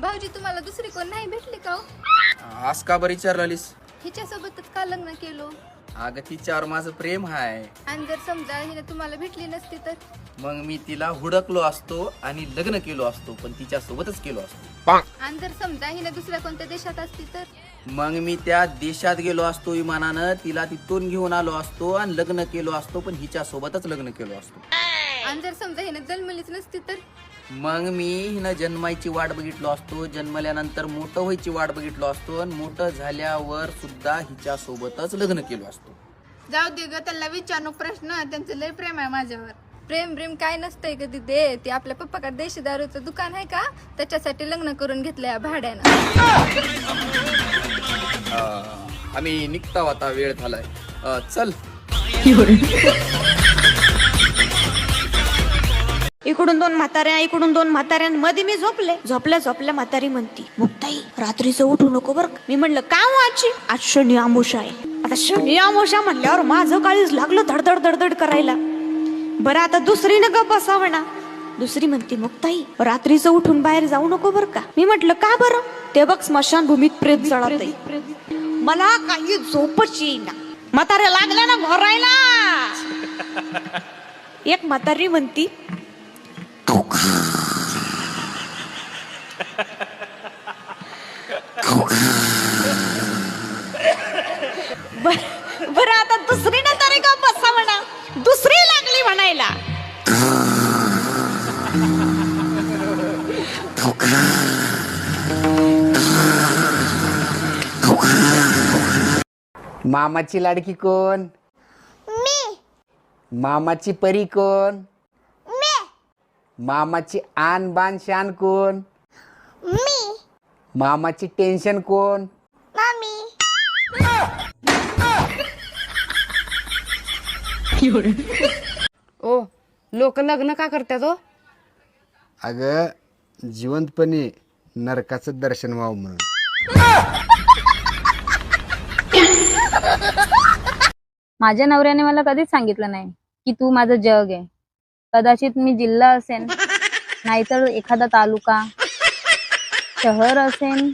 भाऊजी तुम्हाला दुसरी कोण नाही भेटली का हो? आज का बरं विचारलालीस? हिच्यासोबतच का लग्न केलो? अगं तिच्यावर माझं प्रेम आहे आणि जर समजा हिने तुम्हाला भेटली नसती तर? मग मी तिला हुडकलो असतो आणि लग्न केलो असतो पण तिच्या सोबतच केलो असतो. आणि जर समजा हिने दुसऱ्या कोणत्या देशात असती तर? मग मी त्या देशात गेलो असतो विमानानं तिला तिथून घेऊन आलो असतो आणि लग्न केलो असतो पण हिच्या सोबतच लग्न केलो असतो. आणि जर समजा हिने जन्मलीच नसती तर? मग मी हिनं जन्मायची वाट बघितलो असतो जन्मल्यानंतर मोठं व्हायची वाट बघितलो असतो आणि मोठं झाल्यावर सुद्धा हिच्या सोबतच लग्न केलो असतो. जाऊ दे ग त्यांना विचारू प्रश्न त्यांचं लय प्रेम आहे माझ्यावर. प्रेम प्रेम काय नसतंय कधी दे ते आपल्या पप्पाकडे देशी दारूचं दुकान आहे का? त्याच्यासाठी लग्न करून घेतलंय भाड्यानं. अं, आम्ही निघता आता वेळ झालाय. चल. इकडून दोन म्हाताऱ्या इकडून दोन म्हाताऱ्यांमध्ये मी झोपले. झोपल्या झोपल्या म्हातारी म्हणती मुक्ताई रात्रीचं उठू नको बर मी म्हणलं का हो आजी? शनी आमुषा आहे. आता शनी आमुषा म्हणल्यावर माझं काळीच लागलं धडधड धडधड करायला. बरं आता दुसरी न गप बसावं ना. दुसरी म्हणते मुक्ताई रात्रीचं उठून बाहेर जाऊ नको बर का? मी म्हटलं का बरं? ते बघ स्मशानभूमीत प्रेत जळत मला काही झोपच येईना. म्हाताऱ्या लागल्या ना घोरायला एक म्हातारी म्हणती बर- बरं आता दुसरी ना तरी का बसा म्हणा. दुसरी लागली म्हणायला. मामाची लाडकी कोण? मी. मामाची परी कोण? मी. मामाची आन बान शान कोण? मी. मामाची टेन्शन कोण? मम्मी ओ लोक लग्न का करतात हो? अगं जिवंतपणे नरकाचं दर्शन व्हावं म्हणून. माझ्या नवऱ्याने मला कधीच सांगितलं नाही की तू माझं जग आहे. कदाचित मी जिल्हा असेन नाहीतर एखादा तालुका. शहर असेन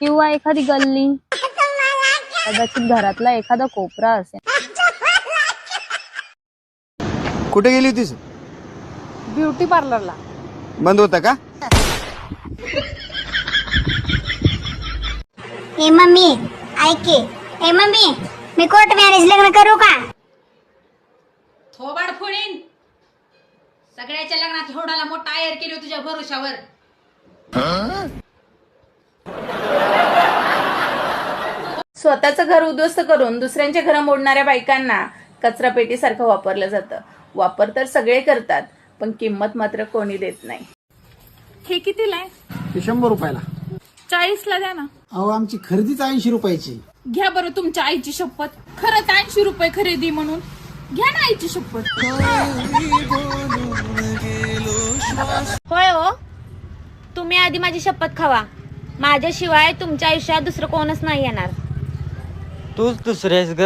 किंवा एखादी गल्ली कदाचित घरातला एखादा कोपरा असेल कुठे गेली होतीस? ब्युटी पार्लरला बंद होता का? ए मम्मी ऐके ए मम्मी मी कोर्ट मॅरेज लग्न करू का? थोबाड फोडीन. सगळ्याच्या लग्नात होडाला मोठा आयर केली हो तुझ्या भरोशावर. स्वतःचं घर उद्ध्वस्त करून दुसऱ्यांचे घर मोडणाऱ्या बायकांना कचरा पेटीसारखं वापरलं जातं. वापर तर सगळे करतात पण किंमत मात्र कोणी देत नाही. हे कितीला आहे? ते शंभर रुपयाला. चाळीसला द्या ना. अहो आमची खरेदीच ऐंशी रुपयाची. घ्या बरं तुमच्या आईची शपथ. खरंच ऐंशी रुपये खरेदी म्हणून. घ्या ना आईची शपथ. होय हो. तुम्ही आधी माझी शपथ खावा. माझ्याशिवाय तुमच्या आयुष्यात दुसरं कोणच नाही येणार. तूच दुसरेस ग.